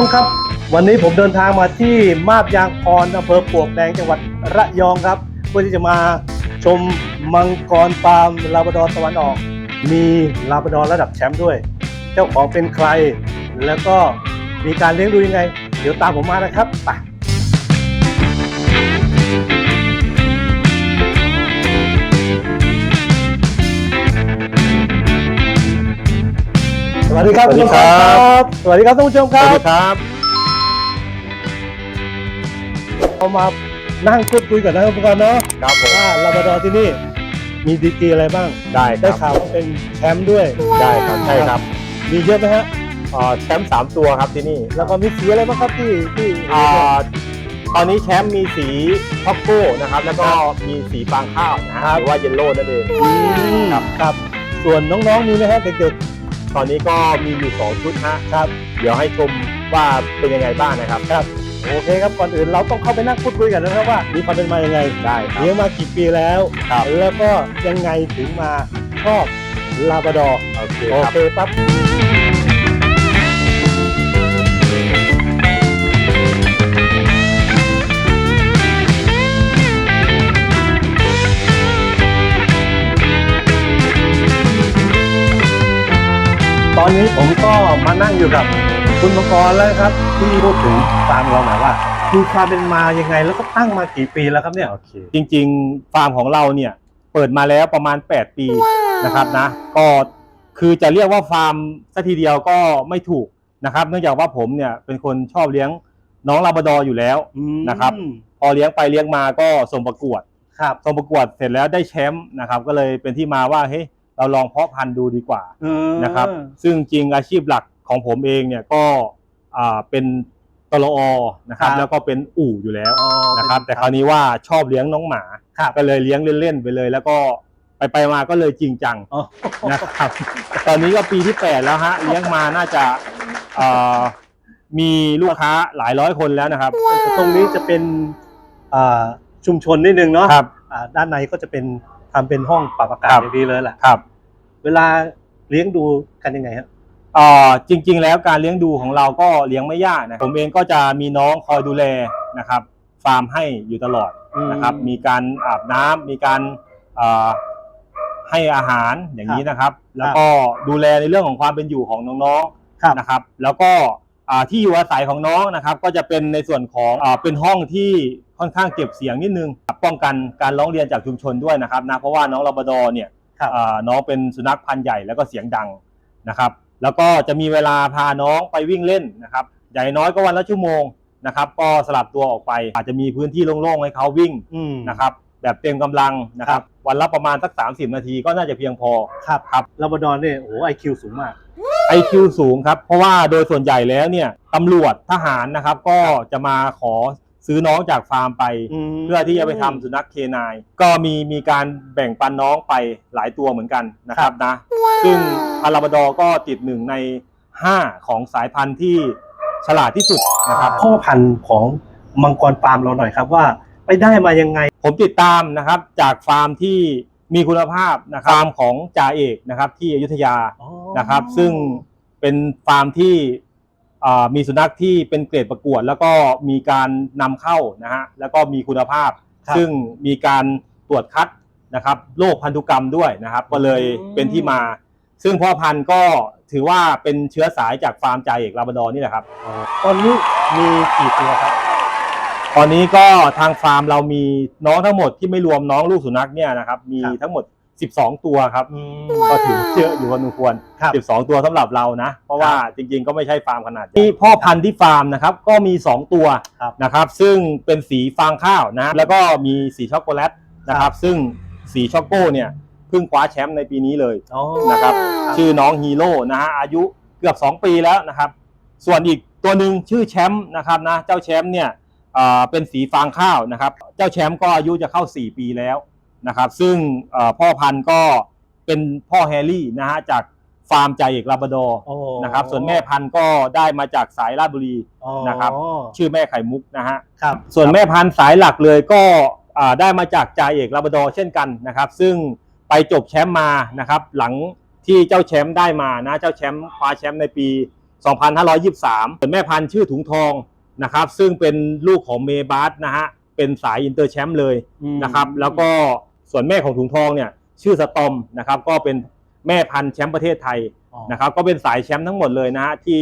ผู้ชมครับ วันนี้ผมเดินทางมาที่มาบยางพรอำเภอปวกแดงจังหวัดระยองครับ เพื่อที่จะมาชมมังกรปาร์มลาบดอตะวันออก มีลาบดอระดับแชมป์ด้วย เจ้าของเป็นใคร แล้วก็มีการเลี้ยงดูยังไง เดี๋ยวตามผมมานะครับไป สวัสดีครับสวัสดีครับ สวัสดีครับท่านผู้ชมคสรัวัสบ ดีครับเรามานั่งพูดคุยกับนักฟุตบอลเนาะครับผมว่าลาบราดอร์ที่นี่มีดีกรีอะไรบ้าง ได้คได้รับข่าวว่าเป็นแชมป์ด้วย ได้ครับใช่ครับมีเยอะไหมฮะ เอ่อแชมป์สามตัวครับที่นี่แล้วก็มีสีอะไรบ้างครับที่ที่เอ่อตอนนี้แชมป์มีสีท็อปโก้นะครับแล้วก็มีสีฟางข้าวนะฮะหรือว่าเยลโล่นั่นเองครับ ครับ ส่วนน้องๆมีไหมฮะเด็ก ตอนนี้ก็มีอยู่สองชุดฮะๆครับ เดี๋ยวให้ชมว่าเป็นยังไงบ้างนะครับครับ โอเคครับก่อนอื่นเราต้องเข้าไปนั่งพูดคุยกันนะครับว่า มีความเป็นมายังไงได้ครับเลี้ยงมากี่ปีแล้วครับแล้วก็ยังไงถึงมาชอบลาบราดอร์โอเคโอครับเคปั๊บ ตอนนี้ผมก็มานั่งอยู่กับคุณมังกรแล้วครับ ที่พูดถึงฟาร์มเราหน่อยว่ามีความเป็นมายังไงแล้วก็ตั้งมากี่ปีแล้วครับเนี่ยโอเคจริงๆ ฟาร์มของเราเนี่ย เปิดมาแล้วประมาณ 8 ปีนะครับนะ ก็คือจะเรียกว่าฟาร์มสัทีเดียวก็ไม่ถูกนะครับ เนื่องจากว่าผมเนี่ยเป็นคนชอบเลี้ยงน้องลาบราดอร์อยู่แล้วนะครับ พอเลี้ยงไปเลี้ยงมาก็ส่งประกวดครับส่งประกวดเสร็จแล้วได้แชมป์นะครับ ก็เลยเป็นที่มาว่าเฮ้ย เราลองเพาะพันธุ์ดูดีกว่านะครับ ซึ่งจริงอาชีพหลักของผมเองเนี่ยก็อ่าเป็นตลอนะครับครับแล้วก็เป็นอู่อยู่แล้วอ๋อนะครับ แต่คราวนี้ว่าชอบเลี้ยงน้องหมาครับก็เลยเลี้ยงเล่นๆไปเลย แล้วก็ไปไปๆมาก็เลยจริงจังอ๋อนะครับ ตอนนี้ก็ปีที่แปดแล้วฮะเลี้ยงมาน่าจะเอ่อมีลูกค้าหลายร้อยคนแล้วนะครับ ตรงนี้จะเป็นอ่าชุมชนนิดนึงเนาะครับอ่าด้านในก็จะเป็นทำเป็นห้องปรับอากาศครับอย่างดีเลยแหละครับ เวลาเลี้ยงดูกันยังไงครับเอ่อจริง ๆ แล้วการเลี้ยงดูของเราก็เลี้ยงไม่ยากนะผมเองก็จะมีน้องคอยดูแลนะครับฟาร์มให้อยู่ตลอดนะครับ มีการอาบน้ำมีการเอ่อให้อาหารอย่างนี้นะครับ แล้วก็ดูแลในเรื่องของความเป็นอยู่ของน้องครับ ๆนะครับ แล้วก็อ่าที่อยู่อาศัยของน้องนะครับ ก็จะเป็นในส่วนของอ่าเป็นห้องที่ค่อนข้างเก็บเสียงนิดนึงป้องกันการร้องเรียนจากชุมชนด้วยนะครับนะเพราะว่าน้องลาบราดอร์เนี่ย ครับอ่าน้องเป็นสุนัขพันธุ์ใหญ่แล้วก็เสียงดังนะครับ แล้วก็จะมีเวลาพาน้องไปวิ่งเล่นนะครับใหญ่น้อยก็วันละชั่วโมงนะครับ ก็สลับตัวออกไป อาจจะมีพื้นที่โล่งๆให้เขาวิ่งอืมนะครับแบบเต็มกำลังนะครับ วันละประมาณสัก 30 นาทีก็น่าจะเพียงพอครับครับลาบราดอร์เนี่ยโอ้ไอคิวสูงมาก IQ สูงครับ เพราะว่าโดยส่วนใหญ่แล้วเนี่ยตำรวจทหารนะครับ ก็จะมาขอ ซื้อน้องจากฟาร์มไป เพื่อที่จะไปทำสุนัขเคนายก็มีมีการแบ่งปันน้องไปหลายตัวเหมือนกันนะครับนะ ซึ่งพาราบาดอร์ก็ติดหนึ่งใน 5 ของสายพันธุ์ที่ฉลาดที่สุดนะครับ พ่อพันธุ์ของมังกรฟาร์มเราหน่อยครับว่าไปได้มายังไง ผมติดตามนะครับจากฟาร์มที่มีคุณภาพนะครับฟาร์มของจ่าเอกนะครับที่อยุธยานะครับ ซึ่งเป็นฟาร์มที่อ่า มีสุนัขที่เป็นเกรดประกวด แล้วก็มีการนำเข้านะฮะแล้วก็มีคุณภาพครับซึ่งมีการตรวจคัดนะครับโรคพันธุกรรมด้วยนะครับ ก็เลยอืมเป็นที่มา ซึ่งพ่อพันธุ์ก็ถือว่าเป็นเชื้อสายจากฟาร์มจ่าเอกลาบราดอร์นี่แหละครับตอนนี้มีกี่ตัวครับ ตอนนี้ก็ทางฟาร์มเรามีน้องทั้งหมดที่ไม่รวมน้องลูกสุนัขเนี่ยนะครับ มีครับทั้งหมด 12 ตัวครับอืมก็ถือเยอะอยู่พอสมควรครับ12 ตัวสำหรับเรานะ เพราะว่าจริงๆ ก็ไม่ใช่ฟาร์มขนาดที่พ่อพันธุ์ที่ฟาร์มนะครับก็มี 2 ตัวครับนะครับซึ่งเป็นสีฟางข้าวนะแล้วก็มีสีช็อกโกแลตนะครับซึ่งสีช็อกโกเนี่ยเพิ่งคว้าแชมป์ในปีนี้เลยอ๋อนะครับชื่อน้องฮีโร่นะฮะอายุเกือบ 2 ปีแล้วนะครับส่วนอีกตัวหนึ่งชื่อแชมป์นะครับนะเจ้าแชมป์เนี่ยอ่าเป็นสีฟางข้าวนะครับ เจ้าแชมป์ก็อายุจะเข้า 4 ปีแล้ว นะครับ ซึ่งเอ่อพ่อพันธุ์ก็เป็นพ่อแฮร์รี่นะฮะจากฟาร์มใจาเอกลาบราดอร์โอ้นะครับ ส่วนแม่พันธุ์ก็ได้มาจากสายราชบุรีอ๋อนะครับ ชื่อแม่ไข่มุกนะฮะครับส่วนแม่พันธุ์สายหลักเลยก็อ่าได้มาจากจ่าเอกลาบราดอร์เช่นกันนะครับ ซึ่งไปจบแชมป์มานะครับ หลังที่เจ้าแชมป์ได้มานะเจ้าแชมป์คว้าแชมป์ในปี 2523เป็นแม่พันธุ์ชื่อถุงทองนะครับ ซึ่งเป็นลูกของเมบาสนะฮะเป็นสายอินเตอร์แชมป์เลยนะครับ แล้วก็ ส่วนแม่ของถุงทองเนี่ยชื่อสตอมนะครับก็เป็นแม่พันธุ์แชมป์ประเทศไทยนะครับก็เป็นสายแชมป์ทั้งหมดเลยนะฮะที่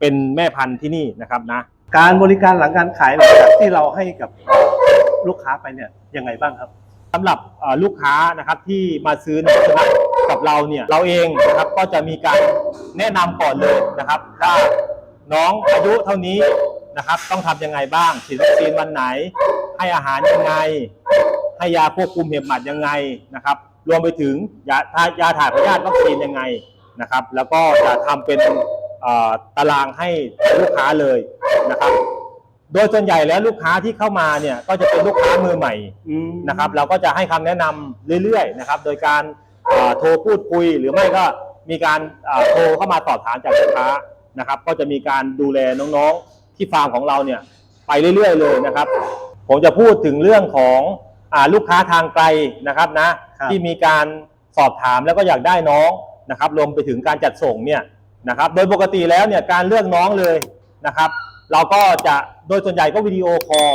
เป็นแม่พันธุ์ที่นี่นะครับนะการบริการหลังการขายหลังจากที่เราให้กับลูกค้าไปเนี่ยยังไงบ้างครับสำหรับเอ่อลูกค้านะครับที่มาซื้อน้องสุนัขกับเราเนี่ยเราเองนะครับก็จะมีการแนะนำก่อนเลยนะครับว่าน้องอายุเท่านี้นะครับต้องทำยังไงบ้างฉีดวัคซีนวันไหน ให้อาหารยังไง ให้ยาควบคุมเห็บหมัดยังไงนะครับ รวมไปถึงยาทายาถ่ายพยาธิวัคซีนยังไงนะครับ แล้วก็จะทำเป็นเอ่อตารางให้ลูกค้าเลยนะครับ โดยส่วนใหญ่แล้วลูกค้าที่เข้ามาเนี่ยก็จะเป็นลูกค้ามือใหม่นะครับ เราก็จะให้คำแนะนำเรื่อยๆนะครับ โดยการอ่าโทรพูดคุยหรือไม่ก็มีการอ่าโทรเข้ามาสอบถามจากลูกค้านะครับ ก็จะมีการดูแลน้องๆที่ฟาร์มของเราเนี่ยไปเรื่อยๆเลยนะครับ ผมจะพูดถึงเรื่องของ อาลูกค้าทางไกลนะครับนะครับ ที่มีการสอบถามแล้วก็อยากได้น้องนะครับรวมไปถึงการจัดส่งเนี่ยนะครับโดยปกติแล้วเนี่ยการเลือกน้องเลยนะครับ เราก็จะโดยส่วนใหญ่ก็วิดีโอคอล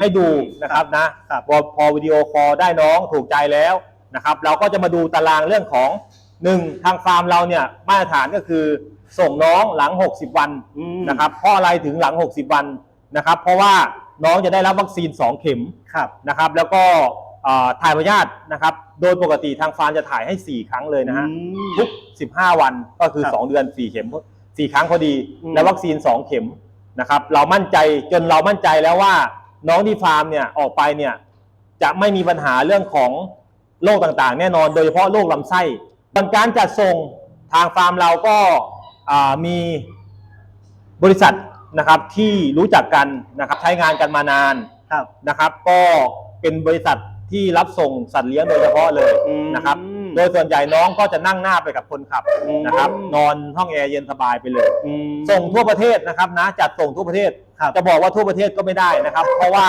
ให้ดูนะครับนะพอพอวิดีโอคอลได้น้องถูกใจแล้วนะครับ เราก็จะมาดูตารางเรื่องของหนึ่งทางฟาร์มเราเนี่ยมาตรฐานก็คือส่งน้องหลัง 60 วันนะครับเพราะอะไรถึงหลัง 60 วันนะครับ เพราะว่า น้องจะได้รับวัคซีน 2 เข็มครับนะครับ แล้วก็เอ่อถ่ายพยาธินะครับ โดยปกติทางฟาร์มจะถ่ายให้ 4 ครั้งเลยนะฮะ ทุก 15 วันก็คือ ครับ2 เดือน 4 เข็ม 4 ครั้งพอดี อืม และวัคซีน 2 เข็มนะครับ เรามั่นใจจนเรามั่นใจแล้วว่าน้องที่ฟาร์มเนี่ยออกไปเนี่ยจะไม่มีปัญหาเรื่องของโรคต่างๆ แน่นอน โดยเฉพาะโรคลำไส้ส่วนการจัดส่งทางฟาร์มเราก็อ่ามีบริษัท นะครับที่รู้จักกันนะครับใช้งานกันมานานครับนะครับ ก็เป็นบริษัทที่รับส่งสัตว์เลี้ยงโดยเฉพาะเลยนะครับ โดยส่วนใหญ่น้องก็จะนั่งหน้าไปกับคนขับนะครับ นอนห้องแอร์เย็นสบายไปเลย ส่งทั่วประเทศนะครับนะจัดส่งทั่วประเทศครับจะบอกว่าทั่วประเทศก็ไม่ได้นะครับ เพราะว่า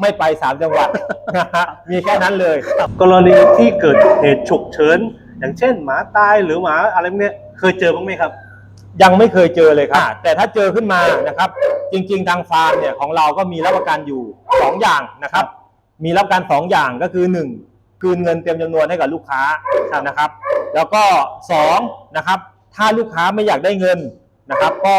ไม่ไปสามจังหวัดนะฮะมีแค่นั้นเลย กรณีที่เกิดเหตุฉุกเฉินอย่างเช่นหมาตายหรือหมาอะไรพวกเนี้ยเคยเจอบ้างไหมครับ ยังไม่เคยเจอเลยครับ แต่ถ้าเจอขึ้นมานะครับ จริง ๆ ทางฟาร์มเนี่ยของเราก็มีรับประกันอยู่สองอย่างนะครับ มีรับประกันสองอย่างก็คือหนึ่งคืนเงินเต็มจำนวนให้กับลูกค้านะครับ แล้วก็สองนะครับถ้าลูกค้าไม่อยากได้เงินนะครับ ก็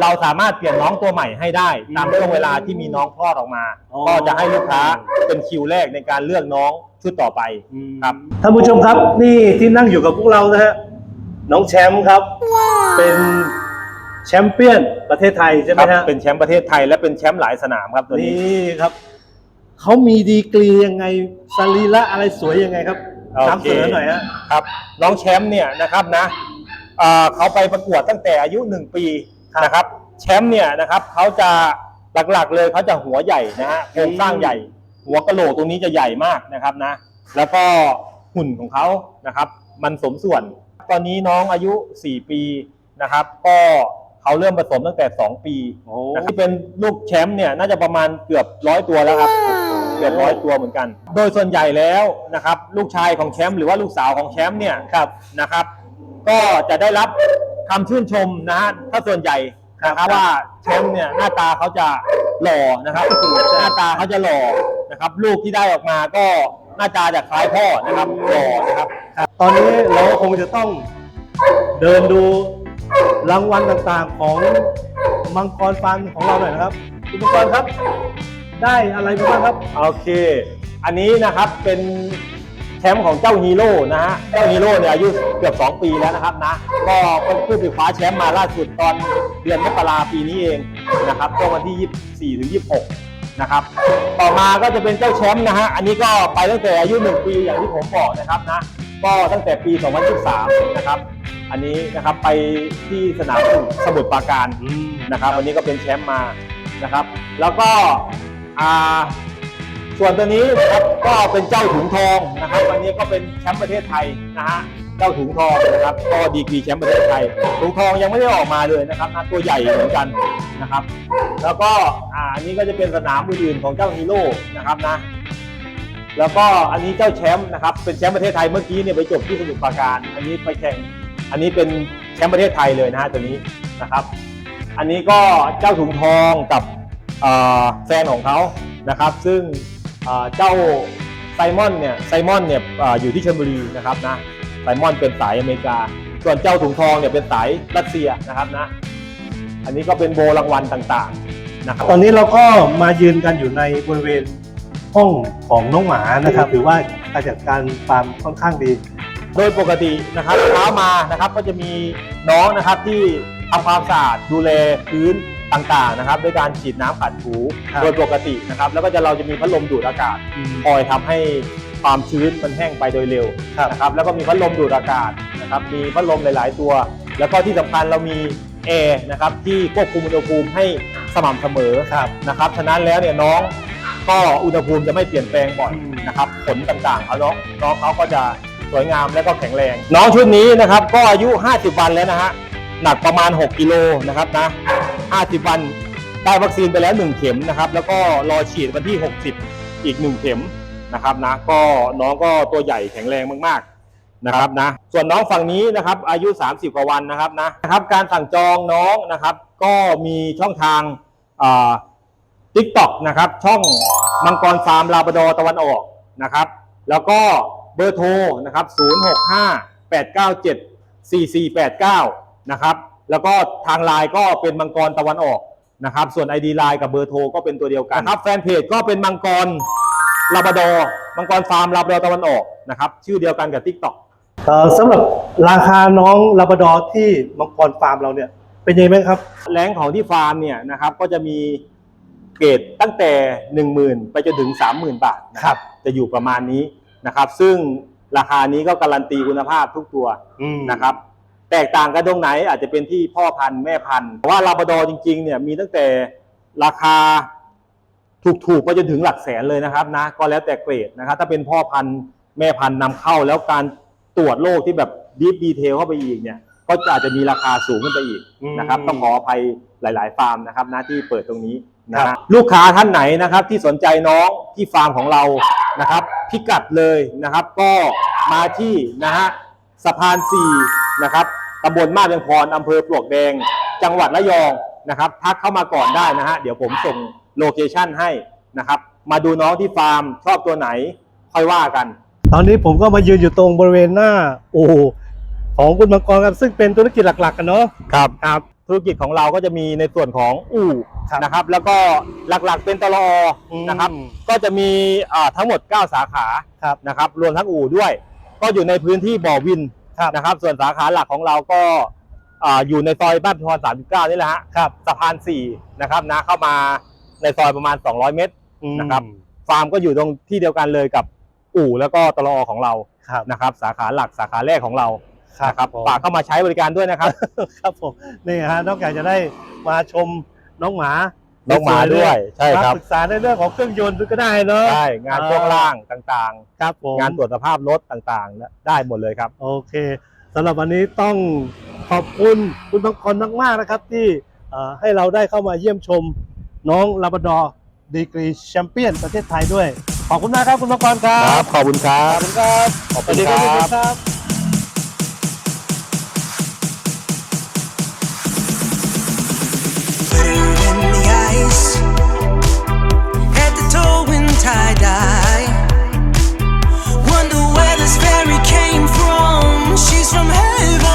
เราสามารถเปลี่ยนน้องตัวใหม่ให้ได้ตามช่วงเวลาที่มีน้องคลอดออกมาอ๋อก็จะให้ลูกค้าเป็นคิวแรกในการเลือกน้องชุดต่อไปครับท่านผู้ชมครับนี่ที่นั่งอยู่กับพวกเรานะฮะ น้องแชมป์ครับ เป็นแชมเปี้ยนประเทศไทยใช่ไหมครับฮะเป็นแชมป์ประเทศไทยและเป็นแชมป์หลายสนามครับตัวนี้นี่ครับ เขามีดีกรียังไงสรีระอะไรสวยยังไงครับโอเคนำเสนอหน่อยฮะครับ น้องแชมป์เนี่ยนะครับนะเอ่อเขาไปประกวดตั้งแต่อายุหนึ่งปีครับนะครับ แชมป์เนี่ยนะครับเขาจะหลักๆเลยเขาจะหัวใหญ่นะฮะโครงสร้างใหญ่ หัวกะโหลกตรงนี้จะใหญ่มากนะครับนะ แล้วก็หุ่นของเขานะครับ มันสมส่วน ตอนนี้น้องอายุ 4 ปีนะครับ ก็เขาเริ่มผสมตั้งแต่ 2 ปีโอ้ นะครับที่เป็นลูกแชมป์เนี่ยน่าจะประมาณเกือบร้อยตัวแล้วครับ เกือบร้อยตัวเหมือนกัน โดยส่วนใหญ่แล้วนะครับลูกชายของแชมป์หรือว่าลูกสาวของแชมป์เนี่ยครับนะครับ ก็จะได้รับคำชื่นชมนะฮะถ้าส่วนใหญ่นะครับว่าแชมป์เนี่ยหน้าตาเขาจะหล่อนะครับหน้าตาเขาจะหล่อนะครับ ลูกที่ได้ออกมาก็ หน้าตาจะคล้ายพ่อนะครับหล่อนะครับ ตอนนี้เราคงจะต้องเดินดูรางวัลต่างๆของมังกรฟันของเราหน่อยนะครับคุณมังกรครับ ได้อะไรไปบ้างครับ โอเค อันนี้นะครับเป็นแชมป์ของเจ้าฮีโร่นะฮะ เจ้าฮีโร่เนี่ยอายุเกือบ 2 ปีแล้วนะครับนะ ก็เพิ่งไปคว้าแชมป์มาล่าสุดตอนเดือนมกราปีนี้เองนะครับช่วงวันที่ 24ถึง26 นะครับ ต่อมาก็จะเป็นเจ้าแชมป์นะฮะ อันนี้ก็ไปตั้งแต่อายุ 1 ปีอย่างที่ผมบอกนะครับนะ ก็ตั้งแต่ปี 2013 นะครับ อันนี้นะครับไปที่สนามสมุทรปราการนะครับ วันนี้ก็เป็นแชมป์มานะครับ แล้วก็อ่าส่วนตัวนี้นะครับก็เป็นเจ้าถุงทองนะครับวันนี้ก็เป็นแชมป์ประเทศไทยนะฮะ เจ้าถุงทองนะครับก็ดีกรีแชมป์ประเทศไทยถุงทองยังไม่ได้ออกมาเลยนะครับนะตัวใหญ่เหมือนกันนะครับ แล้วก็อ่าอันนี้ก็จะเป็นสนามอื่นๆของเจ้าฮีโร่นะครับนะแล้วก็อันนี้เจ้าแชมป์นะครับเป็นแชมป์ประเทศไทยเมื่อกี้เนี่ยไปจบที่สมุทรปราการ อันนี้ไปแข่งอันนี้เป็นแชมป์ประเทศไทยเลยนะฮะตัวนี้นะครับ อันนี้ก็เจ้าถุงทองกับแฟนของเขานะครับ ซึ่งเจ้าไซมอนเนี่ยไซมอนเนี่ยเอ่ออยู่ที่ชลบุรีนะครับนะ ไซมอนเป็นสายอเมริกา ส่วนเจ้าถุงทองเนี่ยเป็นสายรัสเซียนะครับนะ อันนี้ก็เป็นโบรางวัลต่างๆนะครับตอนนี้เราก็มายืนกันอยู่ในบริเวณห้องของน้องหมานะครับถือว่าการจัดการฟาร์มค่อนข้างดี โดยปกตินะครับเช้ามานะครับก็จะมีน้องนะครับที่ทำความสะอาดดูแลพื้นต่างๆนะครับด้วยการฉีดน้ำขัดถูครับโดยปกตินะครับ แล้วก็จะเราจะมีพัดลมดูดอากาศคอยทำให้ ความชื้นมันแห้งไปโดยเร็วครับนะครับแล้วก็มีพัดลมดูดอากาศนะครับมีพัดลมหลาย ๆ ตัว แล้วก็ที่สำคัญเรามีแอร์นะครับที่ควบคุมอุณหภูมิให้สม่ำเสมอครับนะครับฉะนั้นแล้วเนี่ยน้องก็อุณหภูมิจะไม่เปลี่ยนแปลงบ่อยอืมนะครับผลต่างๆเขาน้องน้องเขาก็จะสวยงามและก็แข็งแรง น้องชุดนี้นะครับก็อายุ 50 วันแล้วนะฮะหนักประมาณ 6 กิโลนะครับนะ 50 วันได้วัคซีนไปแล้ว 1 เข็มนะครับแล้วก็รอฉีดวันที่ 60 อีก 1 เข็ม นะครับนะก็น้องก็ตัวใหญ่แข็งแรงมากๆนะครับนะส่วนน้องฝั่งนี้นะครับอายุ 30 กว่าวันนะครับนะนะครับการสั่งจองน้องนะครับ ก็มีช่องทางอ่าทิกตอกนะครับช่องมังกรฟาร์มลาบดอตะวันออกนะครับแล้วก็เบอร์โทรนะครับ065 897 4489นะครับแล้วก็ทางไลน์ก็เป็นมังกรตะวันออกนะครับ ส่วน ID ไลน์กับเบอร์โทรก็เป็นตัวเดียวกันนะครับแฟนเพจก็เป็นมังกร ลาบดอมังกรฟาร์มลาบดอตะวันออกนะครับชื่อเดียวกันกับ TikTok เอ่อสำหรับราคาน้องลาบราดอร์ที่มังกรฟาร์มเราเนี่ยเป็นยังไงบ้างครับแรงของที่ฟาร์มเนี่ยนะครับก็จะมีเกรดตั้งแต่ 10,000 ไปจนถึง 30,000 บาทนะครับจะอยู่ประมาณนี้นะครับซึ่งราคานี้ก็การันตีคุณภาพทุกตัวนะครับแตกต่างกันตรงไหนอาจจะเป็นที่พ่อพันธุ์แม่พันธุ์เพราะว่าลาบราดอร์จริงๆเนี่ยมีตั้งแต่ราคา ถูกๆไปจนถึงหลักแสนเลยนะครับนะก็แล้วแต่เกรดนะครับถ้าเป็นพ่อพันธุ์แม่พันธุ์นำเข้าแล้วการตรวจโรคที่แบบดีฟดีเทลเข้าไปอีกเนี่ยก็จะอาจจะมีราคาสูงขึ้นไปอีกนะครับอืมต้องขออภัยหลายๆฟาร์มนะครับนะที่เปิดตรงนี้นะครัฮะบลูกค้าท่านไหนนะครับที่สนใจน้องที่ฟาร์มของเรานะครับ พิกัดเลยนะครับ ก็มาที่นะฮะสะพาน4นะครับตำบลมาบยังพรอำเภอปลวกแดง จังหวัดระยองนะครับทักเข้ามาก่อนได้นะฮะเดี๋ยวผมส่ง โลเคชั่นให้นะครับ มาดูน้องที่ฟาร์มชอบตัวไหน ค่อยว่ากัน ตอนนี้ผมก็มายืนอยู่ตรงบริเวณหน้าโอ้โหของคุณมังกรครับซึ่งเป็นธุรกิจหลักๆกันเนาะครับครับธุรกิจของเราก็จะมีในส่วนของอู่ครับนะครับ แล้วก็หลักๆเป็นตลอนะครับอืมก็จะมีอ่าทั้งหมด 9 สาขาครับนะครับ รวมทั้งอู่ด้วย ก็อยู่ในพื้นที่บ่อวินครับนะครับ ส่วนสาขาหลักของเราก็อ่าอยู่ในซอยบ้านพร39นี่แหละฮะครับสะพาน4นะครับนะเข้ามา ในซอยประมาณ 200 เมตรนะครับ ฟาร์มก็อยู่ตรงที่เดียวกันเลยกับอู่แล้วก็ตลอของเราครับนะครับ สาขาหลักสาขาแรกของเราครับนะครับผมฝากเข้ามาใช้บริการด้วยนะครับ ครับผมนี่ฮะนอกจากจะได้มาชมน้องหมาน้องหมาด้วย ใช่ครับมาปรึกษาในเรื่องของเครื่องยนต์ก็ได้เนาะใช่งานช่วงล่างต่างครับผมๆงานตรวจสภาพรถต่างๆ ได้หมดเลยครับ โอเคสำหรับวันนี้ต้องขอบคุณคุณบางคนมากๆนะครับ ที่เอ่อให้เราได้เข้ามาเยี่ยมชม น้องลาบดอดีกรีแชมเปี้ยนประเทศไทยด้วย ขอบคุณมากครับคุณมังกรครัครับขอบคุณครัขอบคุณครับขอบคุณครับ I. Wonder where this fairy came from. She's from heaven.